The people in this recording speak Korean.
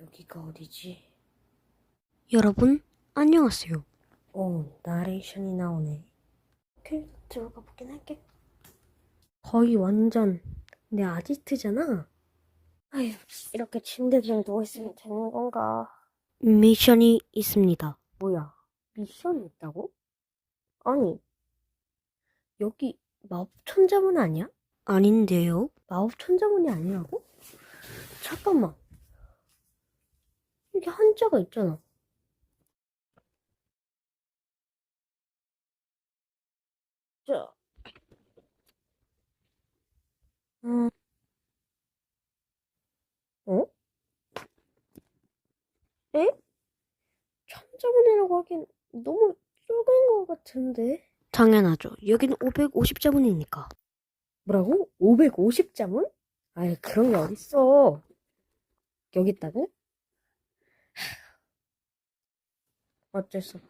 여기가 어디지? 여러분, 안녕하세요. 어, 나레이션이 나오네. 오케이, 들어가 보긴 할게. 거의 완전 내 아지트잖아. 아휴, 이렇게 침대 그냥 누워있으면 되는 건가? 미션이 있습니다. 뭐야, 미션이 있다고? 아니, 여기 마법 천자문 아니야? 아닌데요? 마법 천자문이 아니라고? 잠깐만. 이게 한자가 있잖아. 자. 음. 어? 에? 천자문이라고 하긴 너무 좁은 것 같은데. 당연하죠. 여기는 550자문이니까. 뭐라고? 550자문? 아이, 그런 게 어딨어. 여기 있다고? protesto